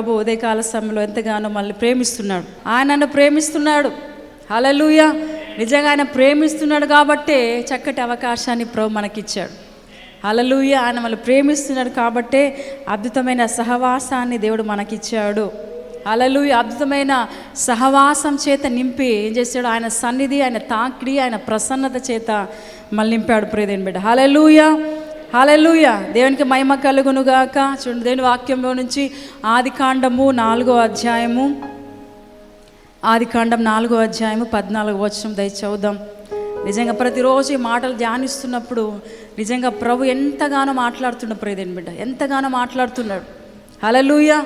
ప్రభు ఉదయకాల సమయంలో ఎంతగానో మళ్ళీ ప్రేమిస్తున్నాడు. ఆయన నన్ను ప్రేమిస్తున్నాడు. హలలుయ నిజంగా ఆయన ప్రేమిస్తున్నాడు కాబట్టే చక్కటి అవకాశాన్ని ప్రభు మనకిచ్చాడు. హలలుయ ఆయన మళ్ళీ ప్రేమిస్తున్నాడు కాబట్టే అద్భుతమైన సహవాసాన్ని దేవుడు మనకిచ్చాడు. అలలు అద్భుతమైన సహవాసం చేత నింపి ఏం చేశాడు? ఆయన సన్నిధి ఆయన తాకిడి ఆయన ప్రసన్నత చేత మళ్ళీ నింపాడు ప్రేదేని బిడ్డ. హలలుయ హలలుయ దేవునికి మహిమ కలుగునుగాక. చూడండి దేవుని వాక్యంలో నుంచి ఆది కాండము నాలుగో అధ్యాయము. ఆది కాండం నాలుగో అధ్యాయము పద్నాలుగు వచనం దయ నిజంగా ప్రతిరోజు ఈ మాటలు ధ్యానిస్తున్నప్పుడు నిజంగా ప్రభు ఎంతగానో మాట్లాడుతున్నాడు ప్రియదేని బిడ్డ. ఎంతగానో మాట్లాడుతున్నాడు. హలలుయ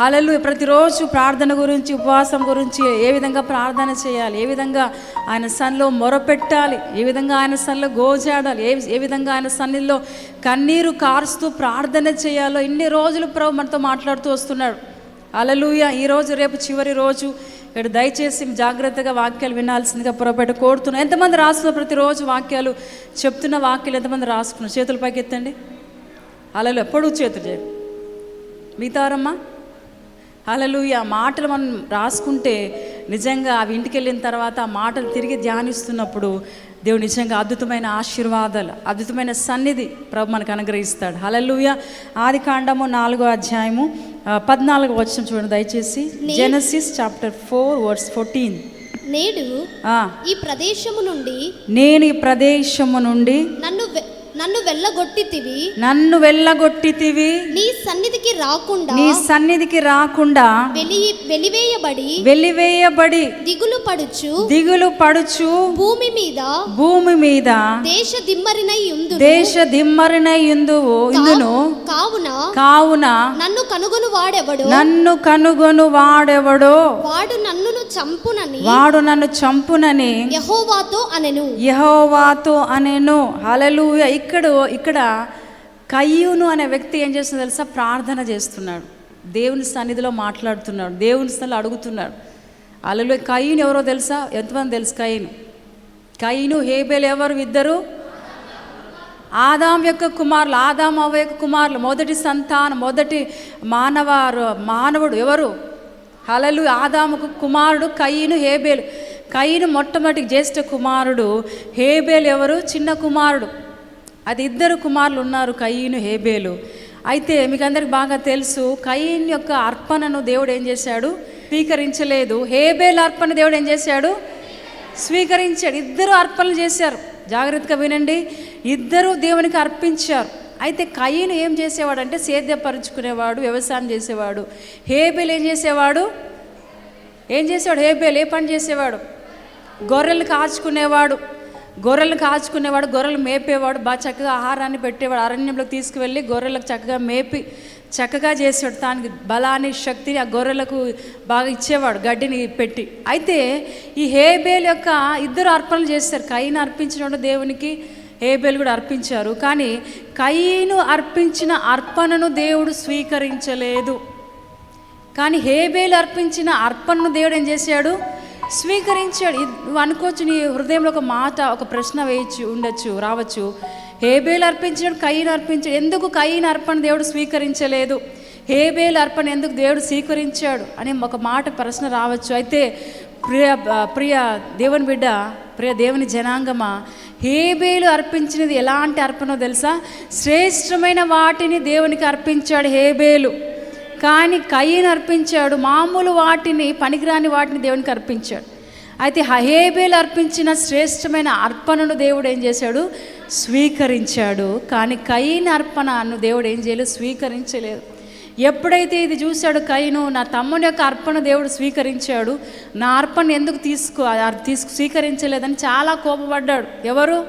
హలలు ప్రతిరోజు ప్రార్థన గురించి ఉపవాసం గురించి ఏ విధంగా ప్రార్థన చేయాలి? ఏ విధంగా ఆయన సన్నిలో మొరపెట్టాలి? ఏ విధంగా ఆయన సన్నిలో గోజాడాలి? ఏ ఏ విధంగా ఆయన సన్నిలో కన్నీరు కారుస్తూ ప్రార్థన చేయాలో? ఇన్ని రోజులు ప్రభు మనతో మాట్లాడుతూ వస్తున్నాడు. అలలుయ ఈరోజు రేపు చివరి రోజు. ఇక్కడ దయచేసి జాగ్రత్తగా వాక్యాలు వినాల్సిందిగా పొరపాటు కోరుతున్నాను ఎంతమంది రాస్తున్నారు ప్రతిరోజు వాక్యాలు చెప్తున్న వాక్యాలు ఎంతమంది రాసుకున్నారు? చేతుల పైకి ఎత్తండి అలలు ఎప్పుడు చేతులు చేయండి మిగతారమ్మా? అలలు ఆ మాటలు మనం రాసుకుంటే నిజంగా అవి ఇంటికి వెళ్ళిన తర్వాత ఆ మాటలు తిరిగి ధ్యానిస్తున్నప్పుడు దేవుడు నిజంగా అద్భుతమైన ఆశీర్వాదాలు అద్భుతమైన సన్నిధి ప్రభు మనకు అనుగ్రహిస్తాడు. హలలుయ ఆది కాండము నాలుగో అధ్యాయము పద్నాలుగు వచ్చిన చూడండి. దయచేసి Genesis chapter four words fourteen. నేడు ఈ ప్రదేశము నుండి నేను ఈ ప్రదేశము నుండి నన్ను నన్ను వెళ్ళగొట్టితివి. నన్ను వెళ్ళగొట్టితివి. నీ సన్నిధికి రాకుండా నీ సన్నిధికి రాకుండా వెలి వెలివేయబడి వెలివేయబడి దిగులు పడుచు. దిగులు పడుచు భూమి మీద భూమి మీద దేశ దిమ్మరినై ఉందు దేశ దిమ్మరినై ఇందువు ఇందును కావున కావున నన్ను కనుగొను వాడెవడు? నన్ను కనుగొను వాడెవడో? వాడు నన్నును చంపునని వాడు నన్ను చంపునని యహోవాతో అనెను. యహోవాతో అనేను. హలలుయ ఇక్కడ ఇక్కడ కయ్యూను అనే వ్యక్తి ఏం చేస్తుందో తెలుసా? ప్రార్థన చేస్తున్నాడు. దేవుని సన్నిధిలో మాట్లాడుతున్నాడు. దేవుని సన్నిధిలో అడుగుతున్నాడు. అలలో కయ్యూను ఎవరో తెలుసా? ఎంతమంది తెలుసు కయ్యను? కయ్యను హేబేలు ఎవరు? ఇద్దరు? ఆదాం యొక్క కుమారులు ఆదాం అవ యొక్క కుమారులు మొదటి సంతానం మొదటి మానవారు మానవుడు ఎవరు? హలలు ఆదాముకు కుమారుడు కయ్యను హేబేలు. కయ్యను మొట్టమొదటి జ్యేష్ఠ కుమారుడు హేబేలు ఎవరు? చిన్న కుమారుడు. అది ఇద్దరు కుమారులు ఉన్నారు కయ్యను హేబేలు. అయితే మీకు అందరికి బాగా తెలుసు కయ్యన్ యొక్క అర్పణను దేవుడు ఏం చేశాడు? స్వీకరించలేదు. హేబేలు అర్పణ దేవుడు ఏం చేశాడు? స్వీకరించాడు. ఇద్దరు అర్పణలు చేశారు. జాగ్రత్తగా వినండి. ఇద్దరు దేవునికి అర్పించారు. అయితే కయ్యను ఏం చేసేవాడు అంటే సేద్యపరుచుకునేవాడు వ్యవసాయం చేసేవాడు. హేబేల్ ఏం చేసేవాడు? ఏం చేసేవాడు? హేబేల్ ఏ పని చేసేవాడు? గొర్రెలు కాచుకునేవాడు. గొర్రెలు కాచుకునేవాడు గొర్రెలు మేపేవాడు బాగా చక్కగా ఆహారాన్ని పెట్టేవాడు అరణ్యంలోకి తీసుకువెళ్ళి గొర్రెలకు చక్కగా మేపి చక్కగా చేసేవాడు. దానికి బలాన్ని శక్తిని ఆ గొర్రెలకు బాగా ఇచ్చేవాడు గడ్డిని పెట్టి. అయితే ఈ హేబేల్ యొక్క ఇద్దరు అర్పణలు చేస్తారు కయ్యను అర్పించిన దేవునికి హేబేల్ కూడా అర్పించారు. కానీ కయ్యను అర్పించిన అర్పణను దేవుడు స్వీకరించలేదు. కానీ హేబేలు అర్పించిన అర్పణను దేవుడు ఏం చేశాడు? స్వీకరించాడు. అనుకోవచ్చు నీ హృదయంలో ఒక మాట ఒక ప్రశ్న వేయచ్చు ఉండొచ్చు రావచ్చు. హేబేలు అర్పించాడు కయ్యను అర్పించాడు ఎందుకు కయ్యను అర్పణ దేవుడు స్వీకరించలేదు? హేబేలు అర్పణ ఎందుకు దేవుడు స్వీకరించాడు? అని ఒక మాట ప్రశ్న రావచ్చు. అయితే ప్రియ ప్రియ దేవుని బిడ్డ ప్రియ దేవుని జనాంగమా హేబేలు అర్పించినది ఎలాంటి అర్పణో తెలుసా? శ్రేష్టమైన వాటిని దేవునికి అర్పించాడు హేబేలు. కానీ కయ్యను అర్పించాడు. మామూలు వాటిని పనికిరాని వాటిని దేవునికి అర్పించాడు. అయితే హహేబేలు అర్పించిన శ్రేష్టమైన అర్పణను దేవుడు ఏం చేశాడు? స్వీకరించాడు. కానీ కయ్యన అర్పణను దేవుడు ఏం చేయలేదు? స్వీకరించలేదు. ఎప్పుడైతే ఇది చూశాడు కయ్యను నా తమ్ముని యొక్క అర్పణ దేవుడు స్వీకరించాడు. నా అర్పణ ఎందుకు తీసుకో తీసుకు స్వీకరించలేదని చాలా కోపపడ్డాడు. ఎవరు?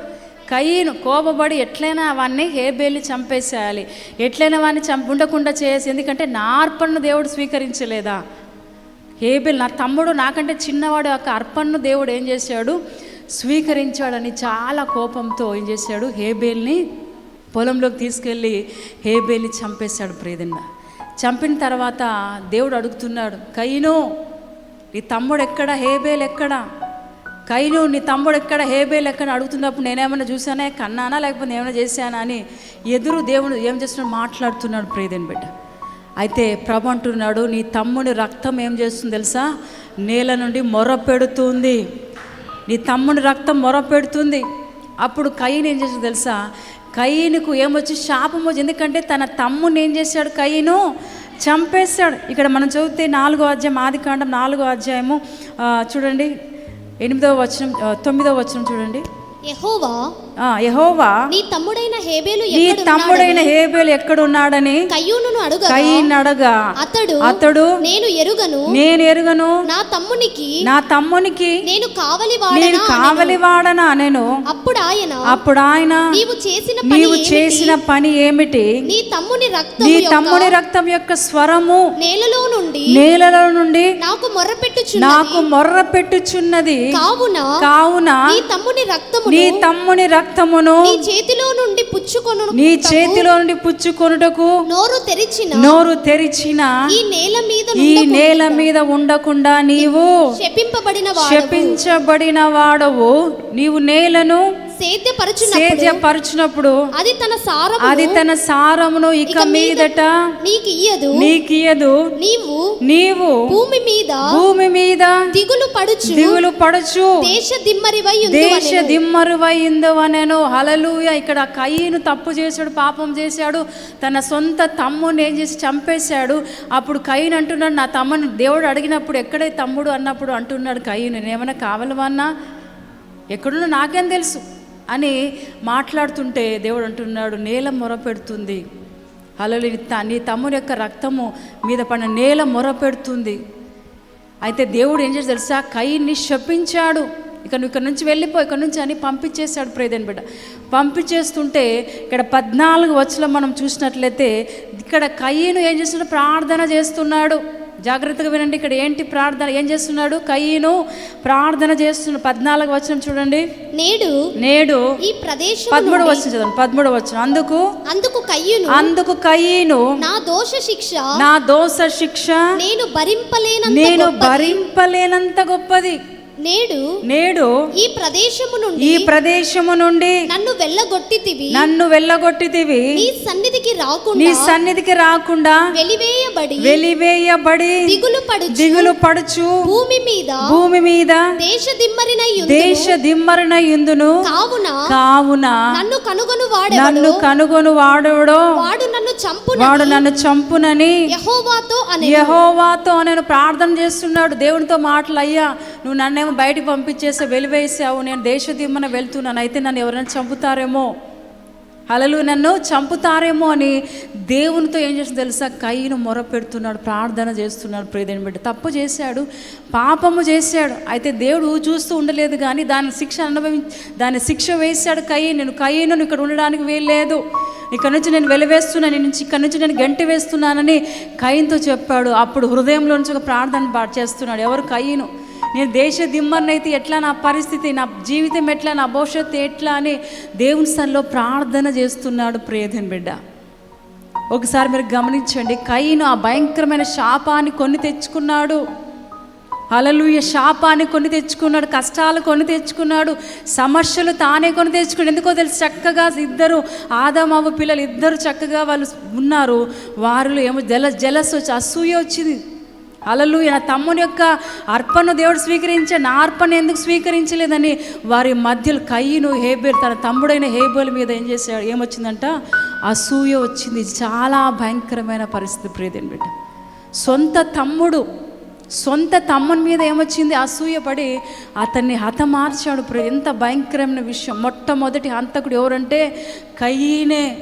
కయ్యను కోపబడి ఎట్లయినా వాడిని హేబేల్ని చంపేసేయాలి. ఎట్లయినా వాడిని చంప ఉండకుండా చేసి ఎందుకంటే నా అర్పణను దేవుడు స్వీకరించలేదా? హేబేల్ నా తమ్ముడు నాకంటే చిన్నవాడు యొక్క అర్పణను దేవుడు ఏం చేశాడు? స్వీకరించాడని చాలా కోపంతో ఏం చేశాడు? హేబేల్ని పొలంలోకి తీసుకెళ్ళి హేబేల్ని చంపేశాడు ప్రేదన్న చంపిన తర్వాత దేవుడు అడుగుతున్నాడు కయ్యను నీ తమ్ముడు ఎక్కడ? హేబేల్ ఎక్కడ? కైను నీ తమ్ముడు ఎక్కడ హేబేల్ ఎక్కడ అడుగుతున్నప్పుడు నేనేమైనా చూసానే కన్నానా? లేకపోతే ఏమైనా చేశానా? అని ఎదురు దేవుడు ఏం చేస్తున్నాడు? మాట్లాడుతున్నాడు ప్రేదని బిడ్డ. అయితే ప్రభు అంటున్నాడు నీ తమ్ముని రక్తం ఏం చేస్తుంది తెలుసా? నేల నుండి మొర పెడుతుంది. నీ తమ్ముని రక్తం మొర పెడుతుంది. అప్పుడు కయ్యను ఏం చేసింది తెలుసా? కయ్యనుకు ఏమొచ్చి శాపం వచ్చి ఎందుకంటే తన తమ్ముని ఏం చేశాడు? కయ్యను చంపేశాడు. ఇక్కడ మనం చదివితే నాలుగో అధ్యాయం ఆది కాండం నాలుగో అధ్యాయము చూడండి. ఎనిమిదవ వచనం తొమ్మిదవ వచనం చూడండి. యహోవా యెహోవా నీ తమ్ముడైన హేబేలు నీ తమ్ముడైన హేబేలు ఎక్కడున్నాడని కయ్యూనును అడుగ కయ్యను అడగా. అతడు అతడు నేను ఎరుగను. నేను ఎరుగను. నా తమ్మునికి నా తమ్మునికి నేను కావలి నేను కావలి వాడనా నేను అప్పుడు ఆయన అప్పుడు ఆయన నీవు చేసిన పని నీవు ఏమిటి? చేసిన పని ఏమిటి? నీ తమ్ముని రక్తము నీ తమ్ముని రక్తం యొక్క స్వరము నేలలో నుండి నేలలో నుండి నాకు మొర్రపెట్టుచున్నది. నాకు మొర్ర పెట్టుచున్నది కావున కావున నీ తమ్ముని రక్తమును నీ తమ్ముని రక్తమును నీ చేతిలో నుండి పుచ్చుకొను నీ చేతిలో నుండి పుచ్చుకొనుటకు నోరు తెరిచిన నోరు తెరిచిన ఈ నేల మీద ఈ నేల మీద ఉండకుండా నీవు శపింపబడిన శపించబడిన వాడవు. నీవు నేలను సేద్యపరచునప్పుడు అది తన సారము అది తన సారమును ఇక మీదట నీకు ఇయ్యదు నీకియదు నీవు నీవు భూమి మీద భూమి మీద దిగులు పడుచు దిగులు పడచు. దేశ దిమ్మరివై దేశ దిమ్మరువైందవనెను హలలుయ ఇక్కడ కయ్యను తప్పు చేశాడు పాపం చేశాడు. తన సొంత తమ్ముని ఏం చేసి చంపేశాడు? అప్పుడు కయ్యను అంటున్నాడు నా తమ్ముని దేవుడు అడిగినప్పుడు ఎక్కడే తమ్ముడు అన్నప్పుడు అంటున్నాడు కయ్యను నేనేమైనా కావాలవన్నా ఎక్కడున్నా నాకేం తెలుసు. అని మాట్లాడుతుంటే దేవుడు అంటున్నాడు నేల మొర పెడుతుంది. హలలు నీ తమ్ముని యొక్క రక్తము మీద పడిన నేల మొర పెడుతుంది. అయితే దేవుడు ఏం చేసి తెలుసా? కయ్యని శపించాడు. ఇక నువ్వు ఇక్కడ నుంచి వెళ్ళిపో ఇక్కడ నుంచి అని పంపించేశాడు ప్రేదని బిడ్డ. పంపించేస్తుంటే ఇక్కడ పద్నాలుగు వచ్చలో మనం చూసినట్లయితే ఇక్కడ కయ్యను ఏం చేస్తున్నాడు? ప్రార్థన చేస్తున్నాడు. జాగ్రత్తగా వినండి. ఇక్కడ ఏంటి ప్రార్థన? ఏం చేస్తున్నాడు? కయ్యను ప్రార్థన చేస్తున్నాడు పద్నాలుగు వచనం చూడండి. నేడు నేడు ఈ ప్రదేశం పదమూడు వచ్చిన చదవండి పదమూడు వచ్చిన అందుకు? అందుకు కయ్యును అందుకు కయ్యను నా దోష శిక్ష నా దోష శిక్ష నేను భరింపలేనంత నేను. భరింపలేనంత గొప్పది. నేడు నేడు ఈ ప్రదేశము నుండి ఈ ప్రదేశము నుండి నన్ను వెళ్ళగొట్టితివి. నన్ను వెళ్ళగొట్టితివి. నీ సన్నిధికి నీ రాకుండా సన్నిధికి రాకుండా వెలివేయబడి వెలివేయబడి దిగులు పడుచు దిగులు పడుచు భూమి మీద భూమి మీద దేశ దిమ్మరినై దేశ దిమ్మరణ ఇందును కావున కావున నన్ను కనుగొను వాడెవడు? నన్ను కనుగొను వాడెవడో? వాడు నన్ను చంపున వాడు నన్ను చంపునని యహోవాతో యహోవాతో నేను ప్రార్థన చేస్తున్నాడు దేవునితో మాటలు అయ్యా నువ్వు నన్నేమో బయటికి పంపించేసి వెలివేసావు నేను దేశ వెళ్తున్నాను. అయితే నన్ను ఎవరైనా చంపుతారేమో? అలలు నన్ను చంపుతారేమో అని దేవునితో ఏం చేసి తెలుసా? కయ్యను మొర పెడుతున్నాడు ప్రార్థన చేస్తున్నాడు ప్రేదేని బిడ్డ. తప్పు చేశాడు పాపము చేశాడు. అయితే దేవుడు చూస్తూ ఉండలేదు కానీ దాని శిక్ష అనుభవి దాని శిక్ష వేశాడు కయ్యి. నేను కయ్యను ఇక్కడ ఉండడానికి వీల్లేదు. ఇక్కడ నుంచి నేను వెలివేస్తున్నాను. నుంచి ఇక్కడ నుంచి నేను గంటి వేస్తున్నానని కయ్యంతో చెప్పాడు. అప్పుడు హృదయంలో నుంచి ఒక ప్రార్థన చేస్తున్నాడు. ఎవరు కయ్యను? నేను దేశ దిమ్మర్నైతే ఎట్లా నా పరిస్థితి నా జీవితం ఎట్లా నా భవిష్యత్తు ఎట్లా అని దేవుని సన్లో ప్రార్థన చేస్తున్నాడు ప్రియధన్ బిడ్డ. ఒకసారి మీరు గమనించండి కయ్యను ఆ భయంకరమైన శాపాన్ని కొని తెచ్చుకున్నాడు. అలలుయ శాపాన్ని కొని తెచ్చుకున్నాడు కష్టాలు కొని తెచ్చుకున్నాడు సమస్యలు తానే కొని తెచ్చుకున్నాడు. ఎందుకో తెలుసు చక్కగా ఇద్దరు ఆదామావు పిల్లలు ఇద్దరు చక్కగా వాళ్ళు ఉన్నారు. వారిలో ఏమో జల జలస్ వచ్చి అసూయ వచ్చింది. అలలు నా తమ్ముని యొక్క అర్పణ దేవుడు స్వీకరించే నా అర్పణ ఎందుకు స్వీకరించలేదని వారి మధ్యలో కయ్యను హేబేల్ తన తమ్ముడైన హేబేల్ మీద ఏం చేశాడు? ఏమొచ్చిందంట? అసూయ వచ్చింది. చాలా భయంకరమైన పరిస్థితి ప్రియదేని బిడ్డ. సొంత తమ్ముడు సొంత తమ్ముని మీద ఏమొచ్చింది? అసూయపడి అతన్ని హతమార్చాడు ఎంత భయంకరమైన విషయం. మొట్టమొదటి హంతకుడు ఎవరంటే కయ్యనే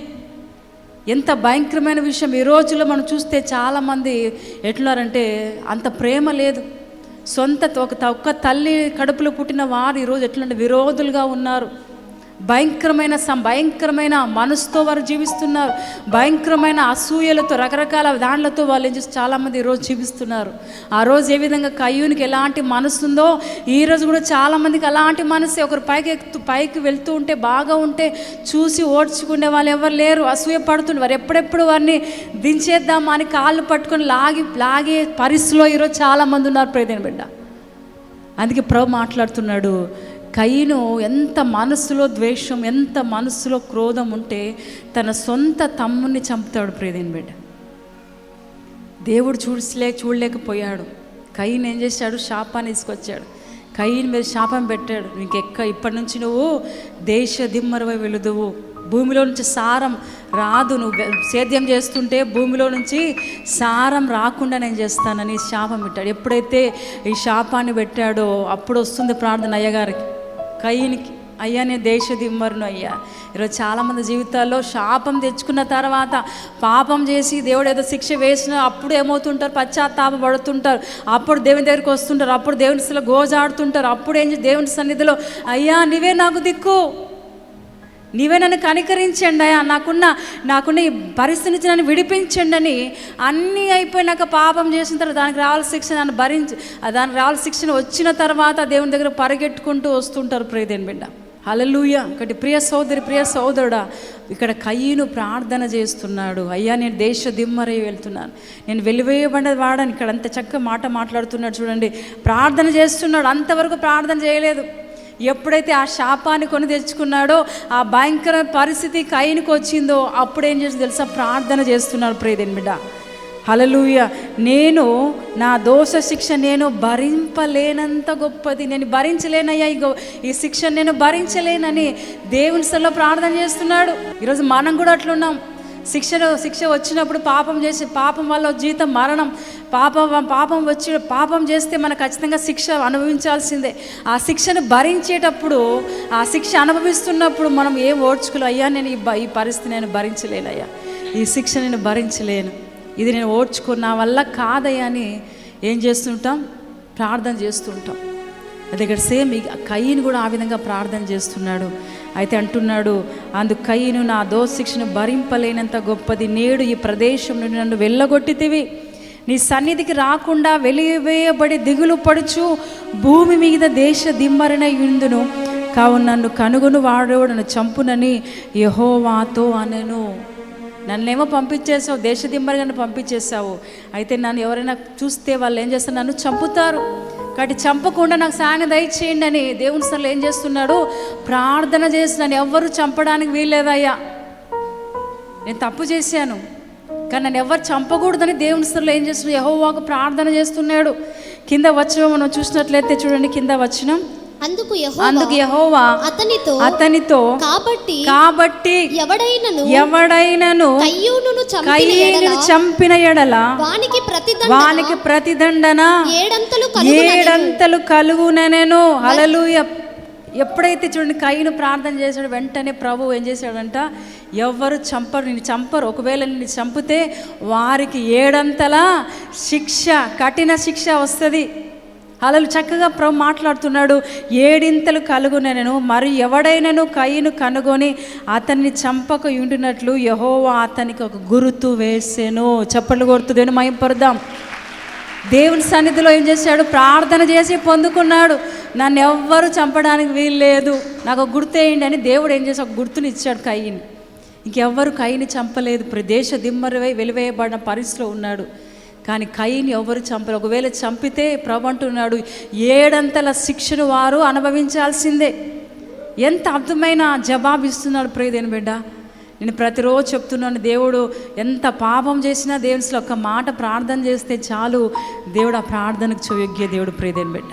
ఎంత భయంకరమైన విషయం. ఈ రోజుల్లో మనం చూస్తే చాలామంది ఎట్లున్నారంటే అంత ప్రేమ లేదు. సొంత ఒక ఒక్క తల్లి కడుపులో పుట్టిన వారు ఈరోజు ఎట్లంటే విరోధులుగా ఉన్నారు. భయంకరమైన సం భయంకరమైన మనసుతో వారు జీవిస్తున్నారు. భయంకరమైన అసూయలతో రకరకాల దాంట్లతో వాళ్ళు ఏం చేసి చాలామంది ఈరోజు జీవిస్తున్నారు. ఆ రోజు ఏ విధంగా కయ్యూనికి ఎలాంటి మనసు ఉందో ఈ రోజు కూడా చాలామందికి అలాంటి మనసు. ఒకరు పైకి ఎక్కుతూ పైకి వెళ్తూ ఉంటే బాగా ఉంటే చూసి ఓడ్చుకునే వాళ్ళు ఎవరు లేరు. అసూయ పడుతుండే వారు. ఎప్పుడెప్పుడు వారిని దించేద్దామా అని కాళ్ళు పట్టుకొని లాగి లాగే పరిస్థితిలో ఈరోజు చాలామంది ఉన్నారు. ప్రేదేని బిడ్డ అందుకే ప్రభు మాట్లాడుతున్నాడు. కయ్యను ఎంత మనసులో ద్వేషం ఎంత మనసులో క్రోధం ఉంటే తన సొంత తమ్ముని చంపుతాడు ప్రియదేని బిడ్డ. దేవుడు చూడలే చూడలేకపోయాడు. కయ్యను ఏం చేశాడు? శాపాన్ని తీసుకొచ్చాడు. కయ్యని మీద శాపం పెట్టాడు. నీకెక్క ఇప్పటి నుంచి నువ్వు దేశ దిమ్మరవై వెళుదువు. భూమిలో నుంచి సారం రాదు. నువ్వు సేద్యం చేస్తుంటే భూమిలో నుంచి సారం రాకుండా నేను చేస్తానని శాపం పెట్టాడు. ఎప్పుడైతే ఈ శాపాన్ని పెట్టాడో అప్పుడు వస్తుంది ప్రార్థన అయ్యగారికి. కయ్యనికి అయ్యా నేను దేశ దిమ్మరును అయ్యా. ఈరోజు చాలామంది జీవితాల్లో శాపం తెచ్చుకున్న తర్వాత పాపం చేసి దేవుడు ఏదో శిక్ష వేసిన అప్పుడు ఏమవుతుంటారు? పశ్చాత్తాప పడుతుంటారు అప్పుడు దేవుని దగ్గరికి వస్తుంటారు. అప్పుడు దేవుని గోజాడుతుంటారు. అప్పుడు ఏం దేవుని సన్నిధిలో అయ్యా నీవే నాకు దిక్కు. నీవే నన్ను కనికరించండి అయ్యా. నాకున్న నాకున్న ఈ పరిస్థితి నుంచి నన్ను విడిపించండి అని అన్నీ అయిపోయినాక పాపం చేసిన తర్వాత దానికి రావాల్సిన శిక్ష నన్ను భరించి దానికి రావాల్సిన శిక్షణ వచ్చిన తర్వాత దేవుని దగ్గర పరిగెట్టుకుంటూ వస్తుంటారు ప్రియదేని బిడ్డ. హలలుయ ఒకటి ప్రియ సోదరి ప్రియ సోదరుడా ఇక్కడ కయ్యను ప్రార్థన చేస్తున్నాడు. అయ్యా నేను దేశ దిమ్మరై వెళ్తున్నాను. నేను వెలివేయబడిన వాడని ఇక్కడ అంత చక్కగా మాట మాట్లాడుతున్నాడు చూడండి. ప్రార్థన చేస్తున్నాడు. అంతవరకు ప్రార్థన చేయలేదు. ఎప్పుడైతే ఆ శాపాన్ని కొని తెచ్చుకున్నాడో ఆ భయంకర పరిస్థితి కైనికి వచ్చిందో అప్పుడు ఏం చేసి తెలుసా? ప్రార్థన చేస్తున్నాడు ప్రేదేని బిడ్డ. హలలుయ నేను నా దోష శిక్ష నేను భరింపలేనంత గొప్పది. నేను భరించలేనయ్యా ఈ ఈ శిక్ష నేను భరించలేనని దేవుని సల్లో ప్రార్థన చేస్తున్నాడు. ఈరోజు మనం కూడా అట్లున్నాం. శిక్షణ శిక్ష వచ్చినప్పుడు పాపం చేసి పాపం వల్ల జీతం మరణం. పాపం పాపం వచ్చి పాపం చేస్తే మనం ఖచ్చితంగా శిక్ష అనుభవించాల్సిందే. ఆ శిక్షను భరించేటప్పుడు ఆ శిక్ష అనుభవిస్తున్నప్పుడు మనం ఏం ఓడ్చుకోలే అయ్యా నేను ఈ ఈ పరిస్థితి నేను భరించలేనయ్యా. ఈ శిక్ష నేను భరించలేను. ఇది నేను ఓడ్చుకున్న వల్ల కాదయ్యా అని ఏం చేస్తుంటాం? ప్రార్థన చేస్తుంటాం. అది ఇక్కడ సేమ్ కయ్యని కూడా ఆ విధంగా ప్రార్థన చేస్తున్నాడు. అయితే అంటున్నాడు అందుకైను నా దోశిక్షను భరింపలేనంత గొప్పది నేడు ఈ ప్రదేశం నుండి నన్ను వెళ్ళగొట్టితివి. నీ సన్నిధికి రాకుండా వెలివేయబడి దిగులు పడుచు భూమి మీద దేశ దిమ్మరణ ఇందును కావున నన్ను కనుగొను వాడేవాడు నన్ను చంపునని యహోవాతో అనను. నన్నేమో పంపించేసావు దేశ దిమ్మరిగా పంపించేసావు. అయితే నన్ను ఎవరైనా చూస్తే వాళ్ళు ఏం చేస్తారు? నన్ను చంపుతారు. కాబట్టి చంపకుండా నాకు సాయం దయచేయండి అని దేవుని సర్లు ఏం చేస్తున్నాడు? ప్రార్థన చేసి నన్ను ఎవ్వరు చంపడానికి వీల్లేదయ్యా. నేను తప్పు చేశాను. కానీ నన్ను ఎవరు చంపకూడదని దేవుని సర్లు ఏం చేస్తున్నాడు? యహోవాకు ప్రార్థన చేస్తున్నాడు. కింద వచ్చిన మనం చూసినట్లయితే చూడండి కింద వచ్చినాం అందుకు యెహోవా అందుకు యహోవా అతనితో అతనితో కాబట్టి కాబట్టి ఎవడైనను ఎవడైనను కయ్యేను ఎడల చంపిన ఎడల వానికి ప్రతిదండ వానికి ప్రతిదండన ఏడంతలు ఏడంతలు కలుగునెను హలలుయ ఎప్పుడైతే చూడండి కయ్యను ప్రార్థన చేశాడు వెంటనే ప్రభు ఏం చేశాడంట? ఎవ్వరు చంపరు నిన్ను చంపరు. ఒకవేళ నిన్ను చంపితే వారికి ఏడంతల శిక్ష కఠిన శిక్ష వస్తుంది. అలలు చక్కగా ప్రభు మాట్లాడుతున్నాడు. ఏడింతలు కలుగునెను మరి ఎవడైనను కయ్యను కనుగొని అతన్ని చంపక ఉండినట్లు యహోవా అతనికి ఒక గురుతు వేసాను. చప్పట్లు కొడుతుంది మయంపరుద్దాం దేవుని సన్నిధిలో ఏం చేశాడు? ప్రార్థన చేసి పొందుకున్నాడు. నన్ను ఎవ్వరు చంపడానికి వీల్లేదు. నాకు ఒక గుర్తేయండి అని దేవుడు ఏం చేసి ఒక గుర్తుని ఇచ్చాడు కయ్యని ఇంకెవ్వరు కయ్యని చంపలేదు. ప్రదేశ దిమ్మరివై వెలివేయబడిన పరిస్థితిలో ఉన్నాడు. కానీ కయ్యని ఎవరు చంపరు. ఒకవేళ చంపితే ప్రభు అంటున్నాడు ఏడంతల శిక్షను వారు అనుభవించాల్సిందే. ఎంత అర్థమైన జవాబు ఇస్తున్నాడు ప్రియదేని బిడ్డ. నేను ప్రతిరోజు చెప్తున్నాను దేవుడు ఎంత పాపం చేసినా దేవునిలో ఒక్క మాట ప్రార్థన చేస్తే చాలు. దేవుడు ఆ ప్రార్థనకు చెయ్యొగ్గే దేవుడు ప్రియదేని బిడ్డ.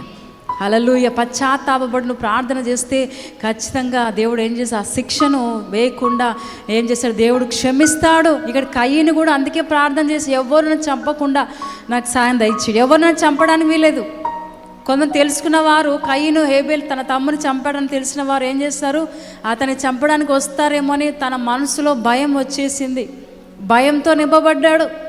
అలలుయ పశ్చాత్తాపడి నువ్వు ప్రార్థన చేస్తే ఖచ్చితంగా దేవుడు ఏం చేసి ఆ శిక్షను వేయకుండా ఏం చేస్తాడు? దేవుడు క్షమిస్తాడు. ఇక్కడ కయ్యని కూడా అందుకే ప్రార్థన చేసి ఎవరిని చంపకుండా నాకు సాయం దయచేడు ఎవరిని చంపడానికి వీలేదు కొందరు తెలుసుకున్న వారు కయ్యను హేబేల్ తన తమ్ముని చంపాడని తెలిసిన వారు ఏం చేస్తారు? అతన్ని చంపడానికి వస్తారేమో అని తన మనసులో భయం వచ్చేసింది. భయంతో నింపబడ్డాడు.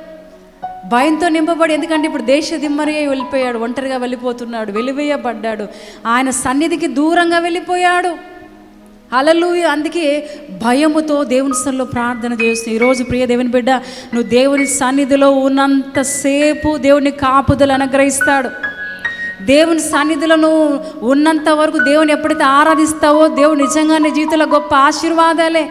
భయంతో నింపబడి ఎందుకంటే ఇప్పుడు దేశ దిమ్మరి వెళ్ళిపోయాడు ఒంటరిగా వెళ్ళిపోతున్నాడు వెలివేయబడ్డాడు. ఆయన సన్నిధికి దూరంగా వెళ్ళిపోయాడు. అలలు అందుకే భయముతో దేవుని స్థలంలో ప్రార్థన చేస్తుంది ఈరోజు ప్రియ దేవుని బిడ్డ నువ్వు దేవుని సన్నిధిలో ఉన్నంతసేపు దేవుని కాపుదలు అనుగ్రహిస్తాడు. దేవుని సన్నిధిలో నువ్వు ఉన్నంత వరకు దేవుని ఎప్పుడైతే ఆరాధిస్తావో దేవుడు నిజంగా నీ జీవితంలో గొప్ప ఆశీర్వాదాలే.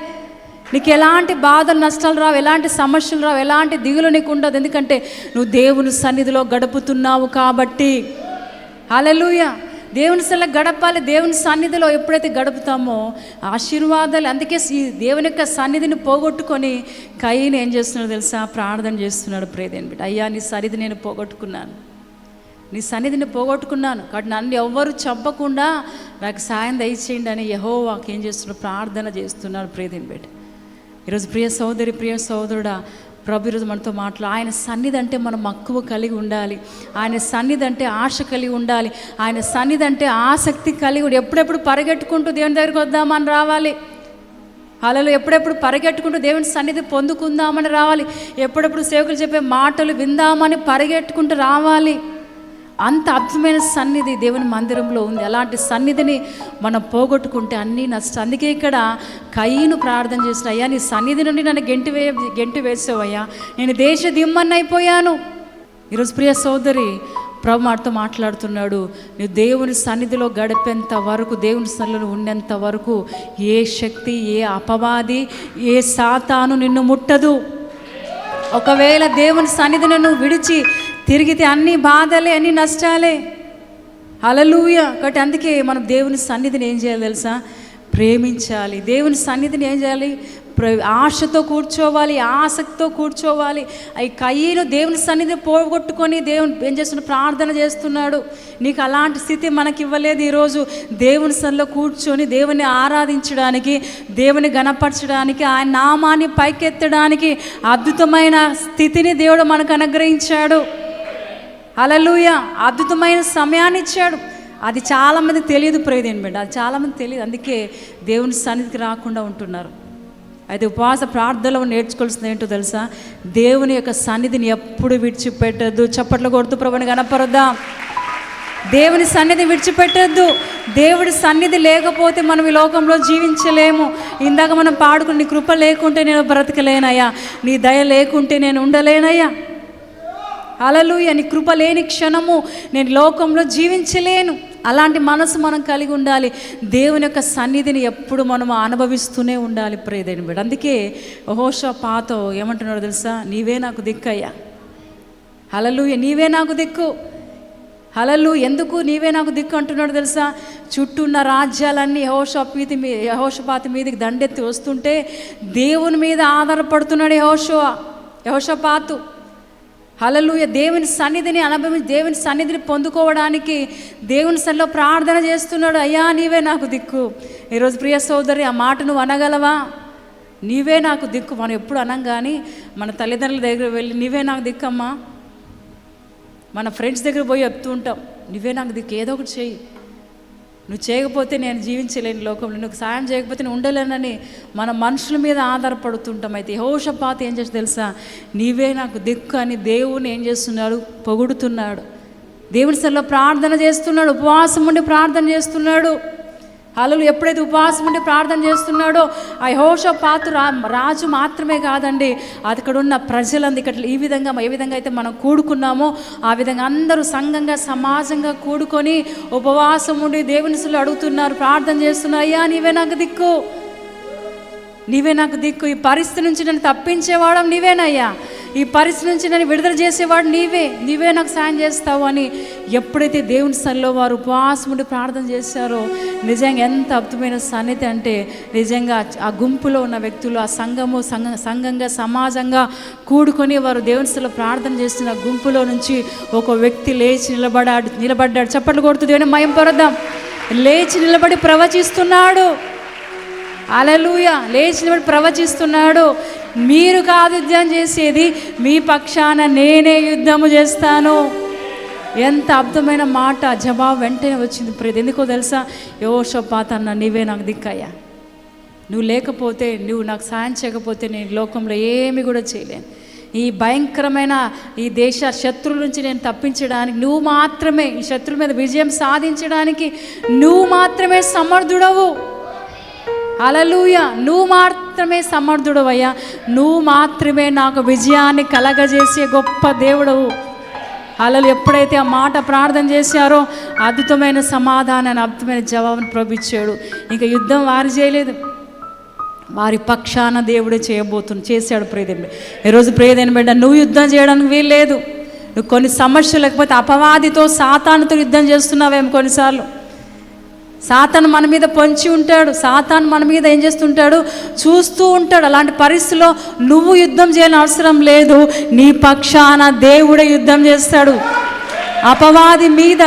నీకు ఎలాంటి బాధలు నష్టాలు రావు ఎలాంటి సమస్యలు రావు ఎలాంటి దిగులు నీకు ఉండదు. ఎందుకంటే నువ్వు దేవుని సన్నిధిలో గడుపుతున్నావు కాబట్టి. హల్లెలూయ. దేవుని సల్ల గడపాలి దేవుని సన్నిధిలో ఎప్పుడైతే గడుపుతామో ఆశీర్వాదాలు అందుకే ఈ దేవుని యొక్క సన్నిధిని పోగొట్టుకొని కయ్యని ఏం చేస్తున్నాడు తెలుసా? ప్రార్థన చేస్తున్నాడు. ప్రేదేని బిడ్డ. అయ్యా నీ సన్నిధి నేను పోగొట్టుకున్నాను. నీ సన్నిధిని పోగొట్టుకున్నాను. కాబట్టి నన్ను ఎవ్వరు చంపకుండా నాకు సాయం దయచేయండి అని యహో ఏం చేస్తున్నాడు? ప్రార్థన చేస్తున్నాడు. ప్రేదేని బిడ్డ. ఈరోజు ప్రియ సోదరి ప్రియ సోదరుడా ప్రభు ఈరోజు మనతో మాట్లా ఆయన సన్నిధి అంటే మనం మక్కువ కలిగి ఉండాలి. ఆయన సన్నిధి అంటే ఆశ కలిగి ఉండాలి. ఆయన సన్నిధి అంటే ఆసక్తి కలిగి ఉండి ఎప్పుడెప్పుడు పరిగెట్టుకుంటూ దేవుని దగ్గరికి వద్దామని రావాలి? అలలో ఎప్పుడెప్పుడు పరిగెట్టుకుంటూ దేవుని సన్నిధి పొందుకుందామని రావాలి? ఎప్పుడెప్పుడు సేవకులు చెప్పే మాటలు విందామని పరిగెట్టుకుంటూ రావాలి? అంత అద్భుతమైన సన్నిధి దేవుని మందిరంలో ఉంది. అలాంటి సన్నిధిని మనం పోగొట్టుకుంటే అన్నీ నష్టం అందుకే ఇక్కడ కయ్యను ప్రార్థన చేసిన అయ్యా నీ సన్నిధి నుండి నన్ను గెంటి వే గెంటి వేసావయ్యా నేను దేశ దిమ్మన్నైపోయాను అయిపోయాను. ఈరోజు ప్రియ సోదరి ప్రభు మాటతో మాట్లాడుతున్నాడు. నువ్వు దేవుని సన్నిధిలో గడిపేంత వరకు దేవుని సన్నిధిలో ఉండేంత వరకు ఏ శక్తి ఏ అపవాది ఏ సాతాను నిన్ను ముట్టదు. ఒకవేళ దేవుని సన్నిధిని నువ్వు విడిచి తిరిగితే అన్ని బాధలే అన్ని నష్టాలే. అలలూయ కాబట్టి అందుకే మనం దేవుని సన్నిధిని ఏం చేయాలి తెలుసా? ప్రేమించాలి. దేవుని సన్నిధిని ఏం చేయాలి? ప్ర ఆశతో కూర్చోవాలి ఆసక్తితో కూర్చోవాలి. అవి కయ్యను దేవుని సన్నిధి పోగొట్టుకొని దేవుని ఏం చేస్తున్నాడు? ప్రార్థన చేస్తున్నాడు. నీకు అలాంటి స్థితి మనకి ఇవ్వలేదు ఈరోజు. దేవుని సన్నిలో కూర్చొని దేవుని ఆరాధించడానికి దేవుని గణపరచడానికి ఆయన నామాన్ని పైకెత్తడానికి అద్భుతమైన స్థితిని దేవుడు మనకు అనుగ్రహించాడు. అలలుయ అద్భుతమైన సమయాన్ని ఇచ్చాడు. అది చాలామంది తెలియదు ప్రేదేని బిడ్డ అది చాలామంది తెలియదు. అందుకే దేవుని సన్నిధికి రాకుండా ఉంటున్నారు. అయితే ఉపవాస ప్రార్థనలో నేర్చుకోవాల్సింది ఏంటో తెలుసా? దేవుని యొక్క సన్నిధిని ఎప్పుడు విడిచిపెట్టద్దు. చప్పట్లు కొడుతూ ప్రభుని కనపరుద్దాం దేవుని సన్నిధి విడిచిపెట్టద్దు. దేవుడి సన్నిధి లేకపోతే మనం ఈ లోకంలో జీవించలేము. ఇందాక మనం పాడుకుని నీ కృప లేకుంటే నేను బ్రతకలేనయ్యా. నీ దయ లేకుంటే నేను ఉండలేనయ్యా. అలలుయ నీ కృప లేని క్షణము నేను లోకంలో జీవించలేను. అలాంటి మనసు మనం కలిగి ఉండాలి. దేవుని యొక్క సన్నిధిని ఎప్పుడు మనం అనుభవిస్తూనే ఉండాలి ప్రేదేని బిడ్డ. అందుకే హోష పాతో ఏమంటున్నాడో తెలుసా? నీవే నాకు దిక్కయ్యా. హలలుయ నీవే నాకు దిక్కు. హలలు ఎందుకు నీవే నాకు దిక్కు అంటున్నాడు తెలుసా? చుట్టూ ఉన్న రాజ్యాలన్నీ యహోషపీతి మీ యహోషపాతి మీదకి దండెత్తి వస్తుంటే దేవుని మీద ఆధారపడుతున్నాడు యహోషో యహోషపాతు హలలుయ దేవుని సన్నిధిని అనుభవించి దేవుని సన్నిధిని పొందుకోవడానికి దేవుని సన్నిలో ప్రార్థన చేస్తున్నాడు. అయ్యా నీవే నాకు దిక్కు. ఈరోజు ప్రియ సోదరి ఆ మాట నువ్వు అనగలవా? నీవే నాకు దిక్కు. మనం ఎప్పుడు అనం కానీ మన తల్లిదండ్రుల దగ్గర వెళ్ళి నీవే నాకు దిక్కమ్మా. మన ఫ్రెండ్స్ దగ్గర పోయి చెప్తూ ఉంటాం నువ్వే నాకు దిక్కు. ఏదో ఒకటి చేయి నువ్వు చేయకపోతే నేను జీవించలేని లోకంలో నువ్వు సాయం చేయకపోతే నేను ఉండలేనని మన మనుషుల మీద ఆధారపడుతుంటాం అయితే. హోషపాత ఏం చేసి తెలుసా? నీవే నాకు దిక్కు అని దేవుని ఏం చేస్తున్నాడు? పొగుడుతున్నాడు. దేవుని సెల్లో ప్రార్థన చేస్తున్నాడు ఉపవాసం ఉండి ప్రార్థన చేస్తున్నాడు. అలలు ఎప్పుడైతే ఉపవాసం ఉండి ప్రార్థన చేస్తున్నాడో ఆ హోష పాత్ర రాజు మాత్రమే కాదండి. అది ఇక్కడ ఉన్న ప్రజలంది ఇక్కడ ఈ విధంగా ఏ విధంగా అయితే మనం కూడుకున్నామో ఆ విధంగా అందరూ సంఘంగా సమాజంగా కూడుకొని ఉపవాసం ఉండి దేవుని అడుగుతున్నారు ప్రార్థన చేస్తున్నారు. అయ్యా నీవే నాకు దిక్కు. నీవే నాకు దిక్కు. ఈ పరిస్థితి నుంచి నన్ను తప్పించేవాడం నీవేనయ్యా. ఈ పరిస్థితి నుంచి నన్ను విడుదల చేసేవాడు నీవే. నీవే నాకు సాయం చేస్తావు అని ఎప్పుడైతే దేవుని సన్నిలో వారు ఉపవాసం ఉండి ప్రార్థన చేశారో నిజంగా ఎంత అద్భుతమైన సన్నిధి అంటే నిజంగా ఆ గుంపులో ఉన్న వ్యక్తులు ఆ సంఘము సంఘ సంఘంగా సమాజంగా కూడుకొని వారు దేవుని సన్నిలో ప్రార్థన చేస్తున్న గుంపులో నుంచి ఒక వ్యక్తి లేచి నిలబడాడు నిలబడ్డాడు. చప్పట్లు కొడుతూ దేవుని మయం పొరద్దాం లేచి నిలబడి ప్రవచిస్తున్నాడు. అలలుయ. లేచి ప్రవచిస్తున్నాడు. మీరు కాదు యుద్ధం చేసేది. మీ పక్షాన నేనే యుద్ధము చేస్తాను. ఎంత అర్థమైన మాట జవాబు వెంటనే వచ్చింది ప్రతి ఎందుకో తెలుసా? యోషపాత అన్న నీవే నాకు దిక్కయ్యా. నువ్వు లేకపోతే నువ్వు నాకు సాయం చేయకపోతే నేను లోకంలో ఏమి కూడా చేయలేను. ఈ భయంకరమైన ఈ దేశ శత్రువుల నుంచి నేను తప్పించడానికి నువ్వు మాత్రమే ఈ శత్రువుల మీద విజయం సాధించడానికి నువ్వు మాత్రమే సమర్థుడవు. అలలుయ నువ్వు మాత్రమే సమర్థుడవయ్యా. నువ్వు మాత్రమే నాకు విజయాన్ని కలగజేసే గొప్ప దేవుడవు. అలలు ఎప్పుడైతే ఆ మాట ప్రార్థన చేశారో అద్భుతమైన సమాధానాన్ని అద్భుతమైన జవాబును ప్రభించాడు ఇంకా యుద్ధం వారు చేయలేదు. వారి పక్షాన దేవుడే చేయబోతున్న చేశాడు ప్రియదేవుడు ఈరోజు ప్రియదేని బిడ్డ నువ్వు యుద్ధం చేయడానికి వీల్లేదు. నువ్వు కొన్ని సమస్యలు లేకపోతే అపవాదితో సాతానుతో యుద్ధం చేస్తున్నావేమో కొన్నిసార్లు. సాతాను మన మీద పొంచి ఉంటాడు. సాతాను మన మీద ఏం చేస్తుంటాడు? చూస్తూ ఉంటాడు. అలాంటి పరిస్థితిలో నువ్వు యుద్ధం చేయని అవసరం లేదు. నీ పక్షాన దేవుడే యుద్ధం చేస్తాడు. అపవాది మీద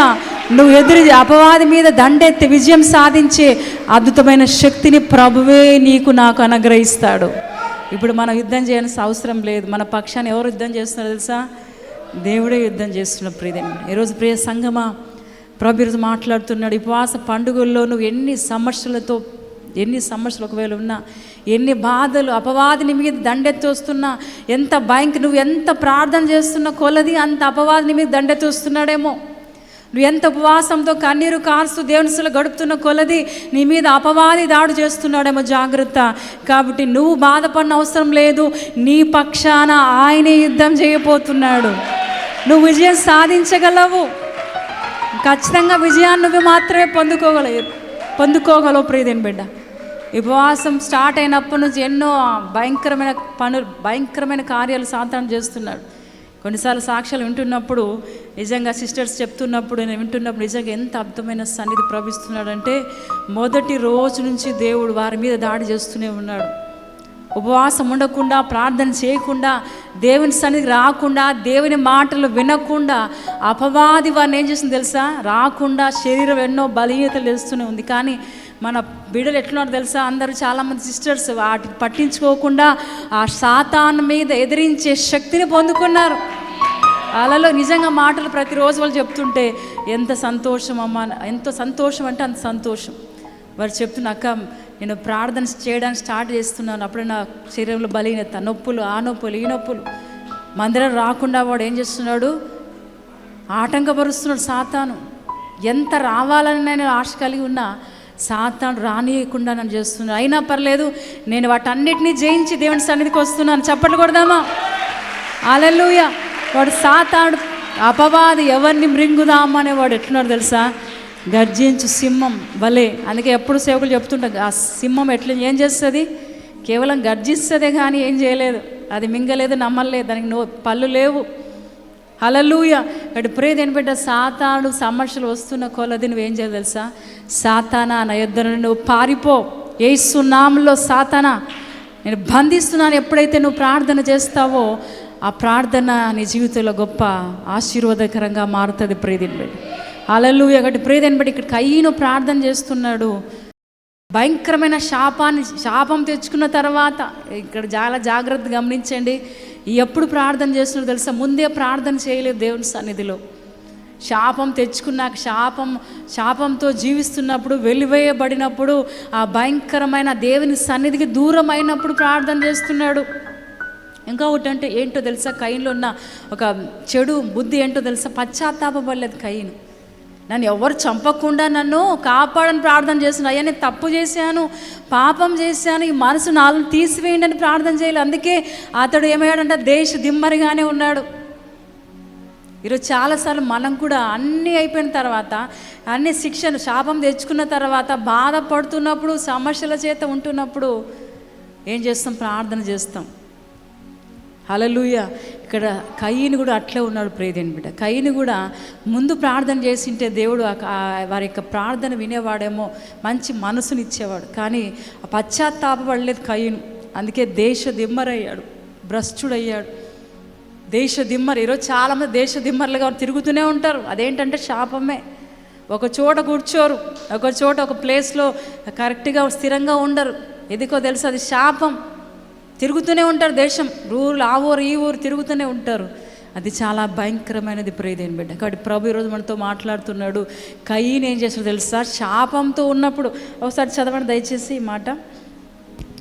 నువ్వు ఎదురు అపవాది మీద దండెత్తి విజయం సాధించే అద్భుతమైన శక్తిని ప్రభువే నీకు నాకు అనుగ్రహిస్తాడు. ఇప్పుడు మనం యుద్ధం చేయాల్సిన అవసరం లేదు. మన పక్షాన్ని ఎవరు యుద్ధం చేస్తున్నారో తెలుసా? దేవుడే యుద్ధం చేస్తున్న ప్రియదని ఈరోజు ప్రియ సంగమా ప్రభు మాట్లాడుతున్నాడు. ఉపవాస పండుగల్లో నువ్వు ఎన్ని సమస్యలతో ఎన్ని సమస్యలు ఒకవేళ ఉన్నా ఎన్ని బాధలు అపవాదిని మీద దండెత్తొస్తున్నా ఎంత భయంకర నువ్వు ఎంత ప్రార్థన చేస్తున్న కొలది అంత అపవాదిని మీద దండెత్తొస్తున్నాడేమో. నువ్వు ఎంత ఉపవాసంతో కన్నీరు కారుస్తూ దేవునిసులు గడుపుతున్న కొలది నీ మీద అపవాది దాడి చేస్తున్నాడేమో జాగ్రత్త. కాబట్టి నువ్వు బాధపడిన అవసరం లేదు. నీ పక్షాన ఆయనే యుద్ధం చేయబోతున్నాడు. నువ్వు విజయం సాధించగలవు. ఖచ్చితంగా విజయాన్ని నువ్వు మాత్రమే పొందుకోగలవు. పొందుకోగలవు ప్రియదేని బిడ్డ. ఉపవాసం స్టార్ట్ అయినప్పటి నుంచి ఎన్నో భయంకరమైన పనులు భయంకరమైన కార్యాలు సాధన చేస్తున్నాడు. కొన్నిసార్లు సాక్ష్యాలు వింటున్నప్పుడు నిజంగా సిస్టర్స్ చెప్తున్నప్పుడు నేను వింటున్నప్పుడు నిజంగా ఎంత అద్భుతమైన సన్నిధి ప్రవహిస్తున్నాడంటే మొదటి రోజు నుంచి దేవుడు వారి మీద దాడి చేస్తూనే ఉన్నాడు. ఉపవాసం ఉండకుండా ప్రార్థన చేయకుండా దేవుని సన్నిధికి రాకుండా దేవుని మాటలు వినకుండా అపవాది వారిని ఏం చేసింది తెలుసా? రాకుండా శరీరం ఎన్నో బలీయతలు తెలుస్తూనే ఉంది. కానీ మన బిడ్డలు ఎట్లున్నారు తెలుసా? అందరూ చాలామంది సిస్టర్స్ వాటిని పట్టించుకోకుండా ఆ సాతాన్ మీద ఎదిరించే శక్తిని పొందుకున్నారు. అలలో నిజంగా మాటలు ప్రతిరోజు వాళ్ళు చెప్తుంటే ఎంత సంతోషం అమ్మ ఎంత సంతోషం అంటే అంత సంతోషం. వారు చెప్తున్న అక్క నేను ప్రార్థన చేయడానికి స్టార్ట్ చేస్తున్నాను. అప్పుడు నా శరీరంలో బలహీనత నొప్పులు ఆ నొప్పులు ఈ నొప్పులు. మందిరం రాకుండా వాడు ఏం చేస్తున్నాడు? ఆటంకపరుస్తున్నాడు సాతాను. ఎంత రావాలని నేను ఆశ కలిగి ఉన్నా సాతాను రానియకుండా నన్ను చేస్తున్నాడు. అయినా పర్లేదు నేను వాటన్నిటినీ జయించి దేవుని సన్నిధికి వస్తున్నాను. చప్పట్లు కొడదామా? అలెలుయ వాడు సాతాడు అపవాది ఎవరిని మృంగుదామనే వాడు ఎట్లున్నాడు తెలుసా? గర్జించు సింహం. భలే. అందుకే ఎప్పుడు సేవకులు చెప్తుంటారు ఆ సింహం ఎట్లా ఏం చేస్తుంది? కేవలం గర్జిస్తుందే కానీ ఏం చేయలేదు. అది మింగలేదు నమ్మలేదు. దానికి నో పళ్ళు లేవు. హలలుయ ఇక్కడ ప్రేద ఏంటంటే సాతాను సమస్యలు వస్తున్న కొలది నువ్వేం చేయాలి తెలుసా? సాతానా నా యొద్ద నువ్వు పారిపో. ఏసునామంలో సాతానా. నేను బంధిస్తున్నాను ఎప్పుడైతే నువ్వు ప్రార్థన చేస్తావో ఆ ప్రార్థన నీ జీవితంలో గొప్ప ఆశీర్వాదకరంగా మారుతుంది ప్రేదిని బిడ్డ అలలు ఒకటి ప్రేదని బట్టి? ఇక్కడ కయ్యను ప్రార్థన చేస్తున్నాడు. భయంకరమైన శాపాన్ని శాపం తెచ్చుకున్న తర్వాత ఇక్కడ చాలా జాగ్రత్త గమనించండి. ఎప్పుడు ప్రార్థన చేస్తున్నాడు తెలుసా? ముందే ప్రార్థన చేయలేదు దేవుని సన్నిధిలో. శాపం తెచ్చుకున్నాక శాపం శాపంతో జీవిస్తున్నప్పుడు వెలివేయబడినప్పుడు ఆ భయంకరమైన దేవుని సన్నిధికి దూరం అయినప్పుడు ప్రార్థన చేస్తున్నాడు. ఇంకొకటి అంటే ఏంటో తెలుసా? కయ్యలో ఉన్న ఒక చెడు బుద్ధి ఏంటో తెలుసా? పశ్చాత్తాపడలేదు కయ్యను నన్ను ఎవరు చంపకుండా నన్ను కాపాడని ప్రార్థన చేస్తున్నాను అయ్యా నేను తప్పు చేశాను పాపం చేశాను ఈ మనసు నాలుగు తీసివేయండి అని ప్రార్థన చేయాలి. అందుకే అతడు ఏమయ్యాడంటే దేశ దిమ్మరిగానే ఉన్నాడు. ఈరోజు చాలాసార్లు మనం కూడా అన్నీ అయిపోయిన తర్వాత అన్ని శిక్షను శాపం తెచ్చుకున్న తర్వాత బాధపడుతున్నప్పుడు సమస్యల చేత ఉంటున్నప్పుడు ఏం చేస్తాం? ప్రార్థన చేస్తాం. హలలుయ ఇక్కడ కయ్యని కూడా అట్లే ఉన్నాడు ప్రేదేని బిడ్డ. కయ్యని కూడా ముందు ప్రార్థన చేసింటే దేవుడు వారి యొక్క ప్రార్థన వినేవాడేమో మంచి మనసునిచ్చేవాడు కానీ పశ్చాత్తాపడలేదు కయ్యను అందుకే దేశ దిమ్మరయ్యాడు భ్రష్టుడయ్యాడు. దేశ దిమ్మరు ఈరోజు చాలామంది దేశ దిమ్మరులుగా తిరుగుతూనే ఉంటారు. అదేంటంటే శాపమే. ఒక చోట కూర్చోరు ఒక చోట ఒక ప్లేస్లో కరెక్ట్గా స్థిరంగా ఉండరు. ఎందుకో తెలుసు అది శాపం. తిరుగుతూనే ఉంటారు దేశం. ఊరు ఆ ఊరు ఈ ఊరు తిరుగుతూనే ఉంటారు. అది చాలా భయంకరమైనది ప్రేదేని బిడ్డ. కాబట్టి ప్రభు ఈరోజు మనతో మాట్లాడుతున్నాడు. కయ్యని ఏం చేస్తాడు తెలుసా? శాపంతో ఉన్నప్పుడు. ఒకసారి చదవండి దయచేసి ఈ మాట.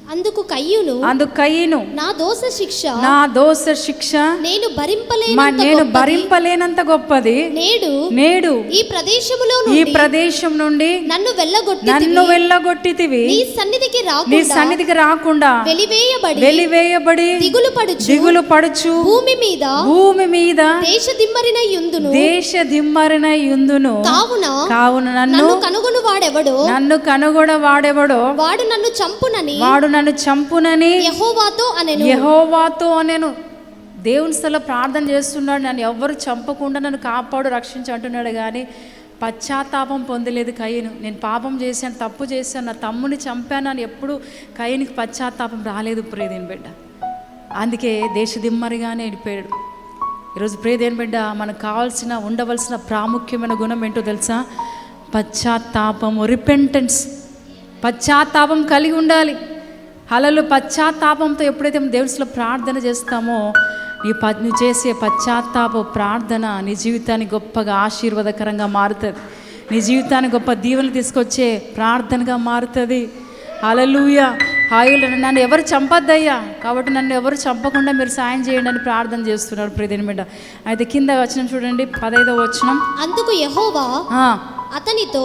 అందుకు కయ్యూను. అందుకు కయ్యను. నా దోష శిక్ష. నా దోష శిక్ష. నేను మా భరింపలేనంత నేను గొప్పది. భరింపలేనంత గొప్పది. నేడు నేడు ఈ ప్రదేశములో ఈ ప్రదేశం నుండి నన్ను వెళ్ళగొట్టి నన్ను వెళ్ళగొట్టితివి. నీ సన్నిధికి నీ రాకుండా సన్నిధికి రాకుండా వెలివేయబడి వెలివేయబడి దిగులు పడుచు దిగులు పడుచు భూమి మీద భూమి మీద దేశ దిమ్మరిన యుందును దేశ దిమ్మరిన యుందును కావున కావున నన్ను నన్ను కనుగొను వాడెవడో నన్ను కనుగొడ వాడెవడో వాడు నన్ను చంపునని వాడు నన్ను చంపునని యెహోవాతో అనెను. యహోవాతో దేవుని స్థల ప్రార్థన చేస్తున్నాడు నన్ను ఎవ్వరు చంపకుండా నన్ను కాపాడు రక్షించు అంటున్నాడు కానీ పశ్చాత్తాపం పొందలేదు కయ్యను నేను పాపం చేశాను తప్పు చేశాను నా తమ్ముని చంపాను అని ఎప్పుడు కయ్యనికి పశ్చాత్తాపం రాలేదు ప్రేదేని బిడ్డ. అందుకే దేశదిమ్మరిగానే వెళ్ళిపోయాడు ఈరోజు ప్రేదేని బిడ్డ మనకు కావాల్సిన ఉండవలసిన ప్రాముఖ్యమైన గుణం ఏంటో తెలుసా? పశ్చాత్తాపము రిపెంటెన్స్ పశ్చాత్తాపం కలిగి ఉండాలి. హలలు పశ్చాత్తాపంతో ఎప్పుడైతే దేవుడిలో ప్రార్థన చేస్తామో నీ ప నువ్వు చేసే పశ్చాత్తాప ప్రార్థన నీ జీవితాన్ని గొప్పగా ఆశీర్వాదకరంగా మారుతుంది. నీ జీవితాన్ని గొప్ప దీవెనలు తీసుకొచ్చే ప్రార్థనగా మారుతుంది. హలలుయ హాయిలు నన్ను ఎవరు చంపద్దయ్యా? కాబట్టి నన్ను ఎవరు చంపకుండా మీరు సాయం చేయండి అని ప్రార్థన చేస్తున్నాడు ప్రియదిన బిడ్డ. అయితే కింద వచనం చూడండి పదైదో వచనం. అందుకు యెహోవా అతనితో.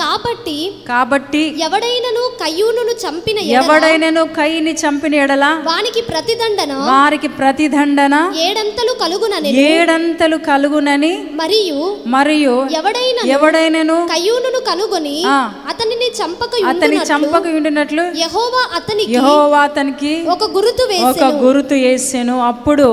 కాబట్టి కాబట్టి ఎవడైనను కయ్యూనును చంపిన ఎవడైనను కైని చంపిన ఎడల వానికి ప్రతిదండన వారికి ప్రతిదండన ఏడంతలు కలుగునని ఏడంతలు కలుగునని మరియు మరియు ఎవడైన ఎవడైనను కయ్యూనును కనుగొని. అతనిని చంపక అతని చంపక ఉండినట్లు యెహోవా అతనికి యహోవా అతనికి ఒక గురుతు ఒక గురుతు వేసాను అప్పుడు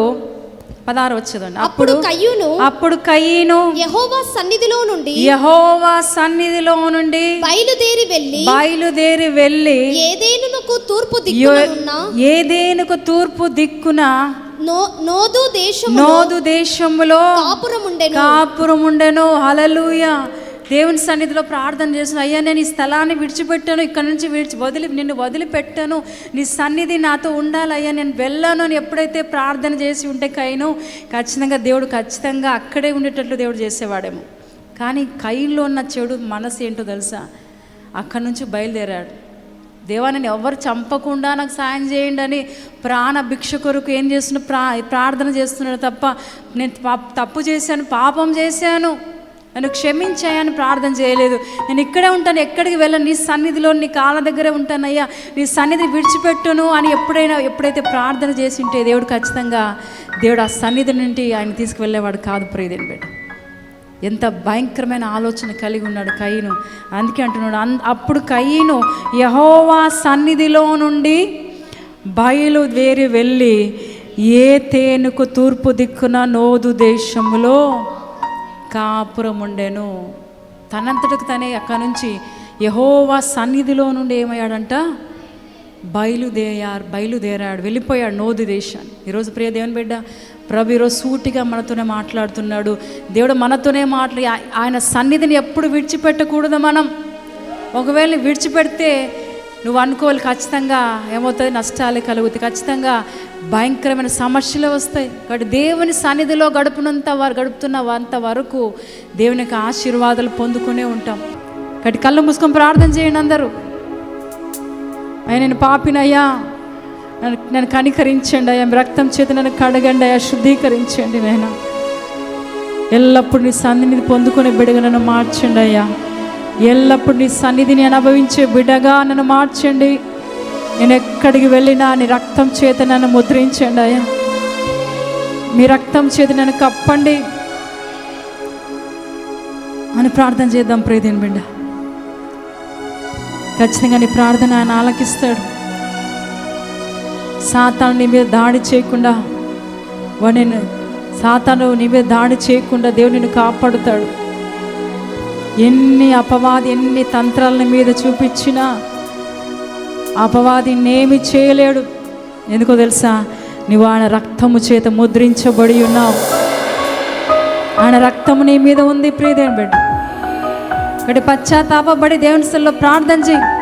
పదారు వచ్చేదండి. అప్పుడు అప్పుడు కయ్యూను అప్పుడు కయ్యను యెహోవా సన్నిధిలో నుండి యహోవా సన్నిధిలో నుండి బయలుదేరి వెళ్ళి బయలుదేరి వెళ్ళి ఏదేనునకు తూర్పు దిక్కున ఏదేనుకు తూర్పు దిక్కున నోదు దేశము నోదు దేశములో కాపురముండెను. కాపురముండెను. హలలుయ దేవుని సన్నిధిలో ప్రార్థన చేసిన అయ్యా నేను ఈ స్థలాన్ని విడిచిపెట్టాను ఇక్కడ నుంచి విడిచి వదిలి నిన్ను వదిలిపెట్టాను. నీ సన్నిధి నాతో ఉండాలి అయ్యా. నేను వెళ్ళాను అని ఎప్పుడైతే ప్రార్థన చేసి ఉంటే కైను ఖచ్చితంగా దేవుడు ఖచ్చితంగా అక్కడే ఉండేటట్లు దేవుడు చేసేవాడేమో. కానీ కైల్లో ఉన్న చెడు మనసు ఏంటో తెలుసా? అక్కడి నుంచి బయలుదేరాడు. దేవా నేను ఎవరు చంపకుండా నాకు సాయం చేయండి అని ప్రాణ భిక్ష కొరకు ఏం చేస్తున్నా ప్రా ప్రార్థన చేస్తున్నాడు తప్ప నేను పా- తప్పు చేశాను పాపం చేశాను. నన్ను క్షమించాయని ప్రార్థన చేయలేదు. నేను ఇక్కడే ఉంటాను ఎక్కడికి వెళ్ళను నీ సన్నిధిలో నీ కాళ్ళ దగ్గరే ఉంటానయ్యా. నీ సన్నిధి విడిచిపెట్టును అని ఎప్పుడైనా ఎప్పుడైతే ప్రార్థన చేసి ఉంటే దేవుడు ఖచ్చితంగా దేవుడు ఆ సన్నిధి నుండి ఆయన తీసుకువెళ్ళేవాడు కాదు ప్రియదేని బిడ్డ. ఎంత భయంకరమైన ఆలోచన కలిగి ఉన్నాడు కయ్యను అందుకే అంటున్నాడు అన్ అప్పుడు కయ్యను యహోవా సన్నిధిలో నుండి బయలుదేరి వెళ్ళి ఏ తేనుకు తూర్పు దిక్కున నోదు దేశములో కాపురం ఉండెను తనంతటకు తనే అక్కడి నుంచి యహోవా సన్నిధిలో నుండి ఏమయ్యాడంట? బయలుదేరారు బయలుదేరాడు వెళ్ళిపోయాడు నోది దేశాన్ని ఈరోజు ప్రియ దేవుని బిడ్డ ప్రభు ఈరోజు సూటిగా మనతోనే మాట్లాడుతున్నాడు. దేవుడు మనతోనే మాట్లా ఆయన సన్నిధిని ఎప్పుడు విడిచిపెట్టకూడదు మనం. ఒకవేళ విడిచిపెడితే నువ్వు అనుకోవాలి ఖచ్చితంగా ఏమవుతుంది? నష్టాలు కలుగుతాయి. ఖచ్చితంగా భయంకరమైన సమస్యలు వస్తాయి. కాబట్టి దేవుని సన్నిధిలో గడుపునంత వారు గడుపుతున్న అంత వరకు దేవుని యొక్క ఆశీర్వాదాలు పొందుకునే ఉంటాం. కాబట్టి కళ్ళు మూసుకొని ప్రార్థన చేయండి అందరూ. అయ్యా నేను పాపినయ్యా నన్ను నన్ను కనికరించండి అయ్యా. మీ రక్తం చేత నన్ను కడగండి అయ్యా. శుద్ధీకరించండి నేను ఎల్లప్పుడు నీ సన్నిధిని పొందుకునే బిడగా నన్ను మార్చండి అయ్యా. ఎల్లప్పుడు నీ సన్నిధిని అనుభవించే బిడగా నన్ను మార్చండి. నేను ఎక్కడికి వెళ్ళినా నీ రక్తం చేత నన్ను ముద్రించండి అయ్యా. మీ రక్తం చేత నన్ను కప్పండి. అని ప్రార్థన చేద్దాం ప్రియదేని బిడ్డ. ఖచ్చితంగా నీ ప్రార్థన ఆయన ఆలకిస్తాడు. సాతాను నీ మీద దాడి చేయకుండా వాడిని సాతాను నీ మీద దాడి చేయకుండా దేవుడు నిన్ను కాపాడుతాడు. ఎన్ని అపవాది ఎన్ని తంత్రాలని మీద చూపించినా అపవాది నేమి చేయలేడు. ఎందుకో తెలుసా? నువ్వు ఆయన రక్తము చేత ముద్రించబడి ఉన్నావు. ఆయన రక్తము నీ మీద ఉంది ప్రియదేని బిడ్డ. ఇక్కడ పశ్చాత్తాపడి దేవుని స్థల్లో ప్రార్థన చేయి.